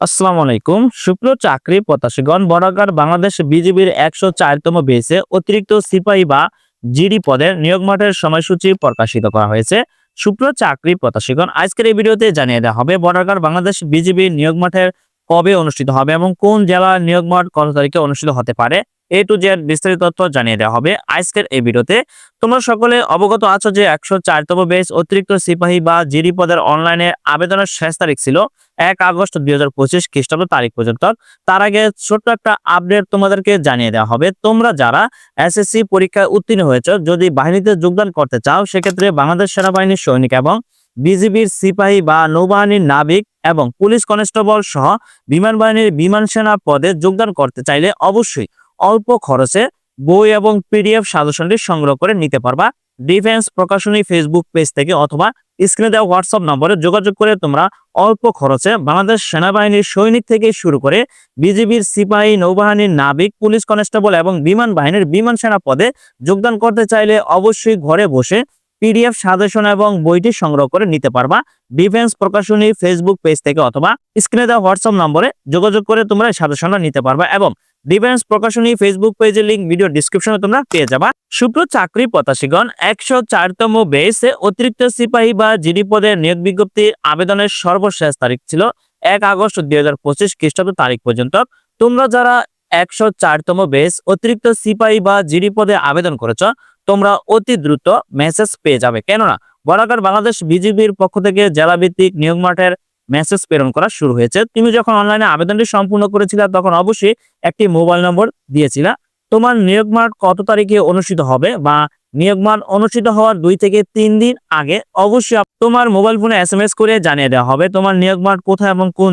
আসসালামু আলাইকুম। শুক্র চাকরি প্রত্যাশীগণ বরাকার বাংলাদেশ বিজিবির একশো চারতম বেসে অতিরিক্ত সিপাহী বা জিডি পদের নিয়োগ মাঠের সময়সূচি প্রকাশিত করা হয়েছে। শুক্র চাকরি প্রত্যাশীগণ, আজকের এই ভিডিওতে জানিয়ে দেওয়া হবে বরাকার বাংলাদেশ বিজিবির নিয়োগ মাঠের কবে অনুষ্ঠিত হবে এবং কোন জেলার নিয়োগ মাঠ কত তারিখে অনুষ্ঠিত হতে পারে। এ টু জেড বিস্তারিত তথ্য জানিয়ে দেওয়া হবে আজকের এই ভিডিওতে। তোমরা সকলে অবগত আছো যে একশো চারতম বেস অতিরিক্ত সিপাহী বা জিডি পদের অনলাইনে আবেদনের শেষ তারিখ ছিল এক আগস্ট দুই হাজার পঁচিশ খ্রিস্টাব্দ তারিখ পর্যন্ত। তার আগে ছোট্ট একটা আপডেট তোমাদেরকে জানিয়ে দেওয়া হবে। তোমরা যারা এসএসসি পরীক্ষায় উত্তীর্ণ হয়েছে, যদি বাহিনীতে যোগদান করতে চাও, সেক্ষেত্রে বাংলাদেশ সেনাবাহিনীর সৈনিক এবং বিজিবির সিপাহী বা নৌবাহিনীর নাবিক এবং পুলিশ কনস্টেবল সহ বিমান বাহিনীর বিমান সেনা পদে যোগদান করতে চাইলে অবশ্যই অল্প খরচে বই এবং পিডিএফ সাজেশনটি সংগ্রহ করে নিতে পারবা। ডিফেন্স প্রকাশনী ফেসবুক পেজ থেকে অথবা স্ক্রিনে দেওয়া হোয়াটসঅ্যাপ নম্বরে যোগাযোগ করে তোমরা অল্প খরচে বাংলাদেশ সেনাবাহিনীর সৈনিক থেকে শুরু করে বিজিবির সিপাহী, নৌবাহিনীর নাবিক, পুলিশ কনস্টেবল এবং বিমান বাহিনীর বিমান সেনা পদে যোগদান করতে চাইলে অবশ্যই ঘরে বসে পিডিএফ সাজেশন এবং বইটি সংগ্রহ করে নিতে পারবা। ডিফেন্স প্রকাশনী ফেসবুক পেজ থেকে অথবা স্ক্রিনে দেওয়া হোয়াটসঅ্যাপ নম্বরে যোগাযোগ করে তোমরা সাজেশনটা নিতে পারবা এবং ডিফেন্স প্রকাশনী ফেসবুক পেজের লিঙ্ক ভিডিও ডিসক্রিপশনে তোমরা পেয়ে যাবা। শুক্র চাকরি প্রত্যাশীগণ, একশো চারতম বেসে অতিরিক্ত সিপাহী বা জিডি পদের নিয়োগ বিজ্ঞপ্তি আবেদনের সর্বশেষ তারিখ ছিল এক আগস্ট দুই হাজার পঁচিশ খ্রিস্টাব্দ তারিখ পর্যন্ত। তোমরা যারা একশো চারতম বেস অতিরিক্ত সিপাহী বা জিডি পদে আবেদন করেছ, তোমরা অতি দ্রুত মেসেজ পেয়ে যাবে। কেননা, বরাকার বাংলাদেশ বিজিবির পক্ষ থেকে জেলা ভিত্তিক নিয়োগ মাঠের মেসেজ প্রেরণ করা শুরু হয়েছে। তুমি যখন অনলাইনে আবেদনটি সম্পূর্ণ করেছিলে, তখন অবশ্যই একটি মোবাইল নম্বর দিয়েছিলা। তোমার নিয়োগ মাঠ কত তারিখে অনুষ্ঠিত হবে বা নিয়োগ মাঠ অনুষ্ঠিত হওয়ার দুই থেকে তিন দিন আগে অবশ্যই তোমার মোবাইল ফোনে এস এম এস করে জানিয়ে দেওয়া হবে। তোমার নিয়োগ মাঠ কোথায় এবং কোন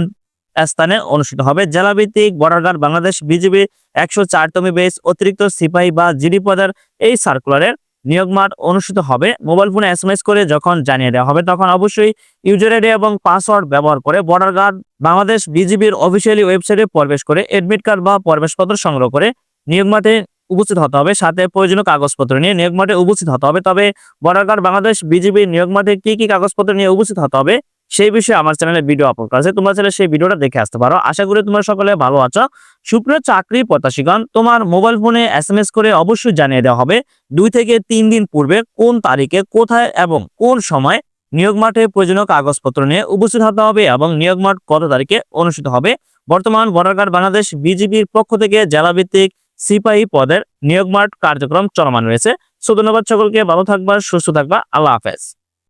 স্থানে অনুষ্ঠিত হবে। জেলাভিত্তিক বর্ডার বাংলাদেশ বিজিবি একশো চারতম বেস অতিরিক্ত সিপাহী বা জিডি পদের এই সার্কুলারের নিয়োগ মাঠ অনুষ্ঠিত হবে। মোবাইল ফোনে এস এম এস করে যখন জানিয়ে দেওয়া হবে, তখন অবশ্যই ইউজার আইডি এবং পাসওয়ার্ড ব্যবহার করে বর্ডার গার্ড বাংলাদেশ বিজিবির অফিসিয়ালি ওয়েবসাইটে প্রবেশ করে এডমিট কার্ড বা প্রবেশপত্র সংগ্রহ করে নিয়োগ মাঠে উপস্থিত হতে হবে। সাথে প্রয়োজনীয় কাগজপত্র নিয়ে নিয়োগ মাঠে উপস্থিত হতে হবে। তবে বর্ডার গার্ড বাংলাদেশ বিজিবির নিয়োগ মাঠে কি কি কাগজপত্র নিয়ে উপস্থিত হতে হবে সেই বিষয়ে আমার চ্যানেলে ভিডিও আপলোড করা আছে, তোমরা চাইলে সেই ভিডিওটা দেখে আসতে পারো। আশা করি তোমরা সকলে ভালো আছো। সুপ্রিয় চাকরি প্রত্যাশীগণ, তোমার মোবাইল ফোনে এস করে অবশ্যই জানিয়ে দেওয়া হবে, দুই থেকে তিন দিন পূর্বে কোন তারিখে, কোথায় এবং কোন সময় নিয়োগ মাঠে প্রয়োজনীয় কাগজপত্র নিয়ে উপস্থিত হতে হবে এবং নিয়োগ মাঠ কত তারিখে অনুষ্ঠিত হবে? বর্তমান বর্ডার বাংলাদেশ বিজিবির পক্ষ থেকে জেলাভিত্তিক সিপাহী পদের নিয়োগ মাঠ কার্যক্রম চলমান রয়েছে। সো ধন্যবাদ সকলকে, ভালো থাকবা, সুস্থ থাকবা, আল্লাহ হাফেজ।